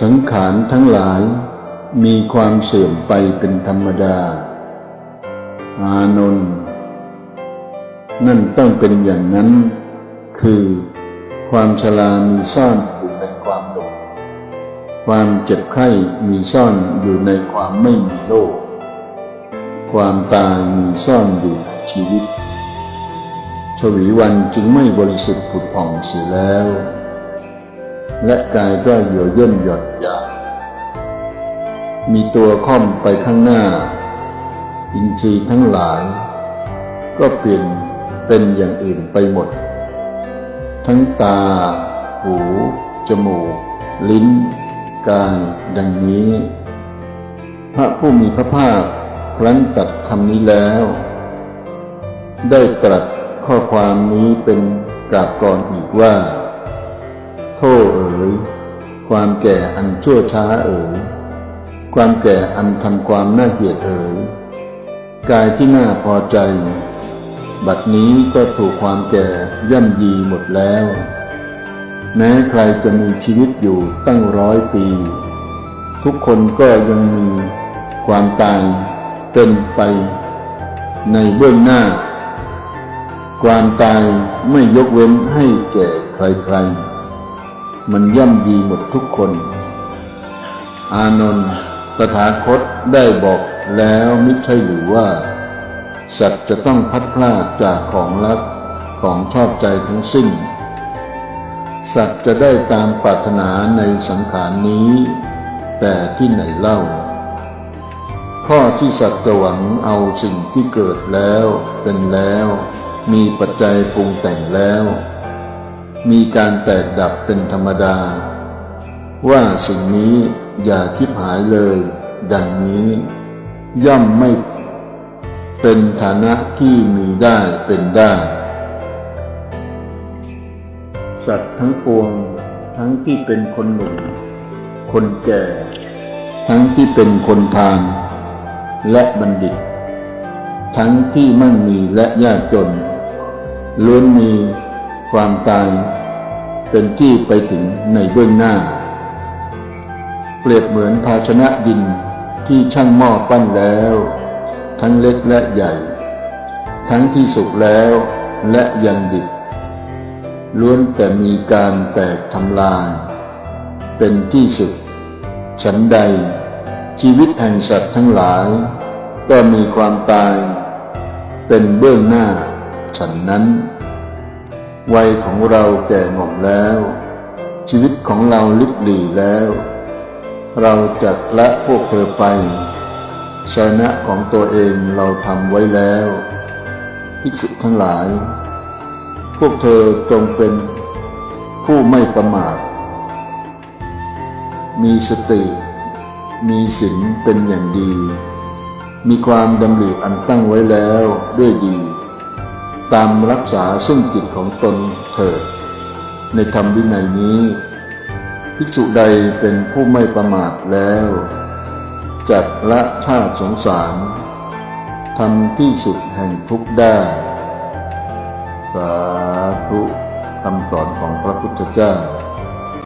สังขารทั้งหลายมีความเสื่อมไปเป็นธรรมดา อานนท์นั่นต้องเป็นอย่างนั้น คือความชรามีซ่อนอยู่ในความหลงความเจ็บไข้มีซ่อนอยู่ในความไม่มีโลก ความตายมีซ่อนอยู่ในชีวิต ชวีวันจึงไม่บริสุทธิ์ผุดผ่องเสียแล้ว และกายก็เหี่ยวย่นหย่อนยานมีตัวค่อมไปข้างหน้า อินทรีย์ทั้งหลาย ก็เปลี่ยนเป็นอย่างอื่นไปหมด ทั้งตา หู จมูก ลิ้น กายดังนี้ พระผู้มีพระภาคครั้นตรัดคำนี้แล้ว ได้ตรัสข้อความนี้เป็นกาบกรอนอีกว่า โทษเอ๋ยความแก่อันชั่วช้าเอ๋ยความแก่อันทำความน่าเกลียดเอ๋ยกายที่น่าพอใจ บัดนี้ก็ถูกความแก่ย่ำยีหมดแล้ว แม้ใครจะมีชีวิตอยู่ตั้งร้อยปี ทุกคนก็ยังมีความตายเป็นไป ในเบื้องหน้า ความตายไม่ยกเว้นให้แก่ใครๆ มันย่ำยีหมดทุกคน อานนท์ตถาคตได้บอกแล้วมิใช่หรือว่า สัตว์จะต้องพัดพลาดจากของรักของชอบใจทั้งสิ้น สัตว์จะได้ตามปรารถนาในสังขารนี้ แต่ที่ไหนเล่า ข้อที่สัตว์จะหวังเอาสิ่งที่เกิดแล้วเป็นแล้ว มีปัจจัยปรุงแต่งแล้ว มีการแตกดับเป็นธรรมดา ว่าสิ่งนี้อย่าคิดหายเลย ดังนี้ ย่อมไม่เป็นฐานะที่มีได้เป็นได้ สัตว์ทั้งปวงทั้งที่เป็นคนหนุ่มคนแก่ ทั้งที่เป็นคนทาน และบัณฑิต ทั้งที่มั่งมีและยากจนล้วนมีความตาย เป็นที่ไปถึงในเบื้องหน้า เปรียบเหมือนภาชนะดินที่ช่างหม้อปั้นแล้ว ทั้งเล็กและใหญ่ ทั้งที่สุกแล้วและยังดิบล้วนแต่มีการแตกทำลาย เป็นที่สุด ฉันใด ชีวิตแห่งสัตว์ทั้งหลาย ก็มีความตาย เป็นเบื้องหน้าฉันนั้น วัยของเราแก่หม่อมแล้ว ชีวิตของเราลิบหลีแล้ว เราจะละพวกเธอไปชนะของตัวเองเราทำไว้แล้วภิกษุทั้งหลาย พวกเธอจงเป็นผู้ไม่ประมาท มีสติ มีศีลเป็นอย่างดี มีความดำริอันตั้งไว้แล้วด้วยดี ตามรักษาซึ่งจิตของตนเถิด ในธรรมวินัยนี้ ภิกษุใดเป็นผู้ไม่ประมาทแล้ว จัดละชาติสงสารทำที่สุดแห่งทุกได้ สาธุคำสอนของพระพุทธเจ้า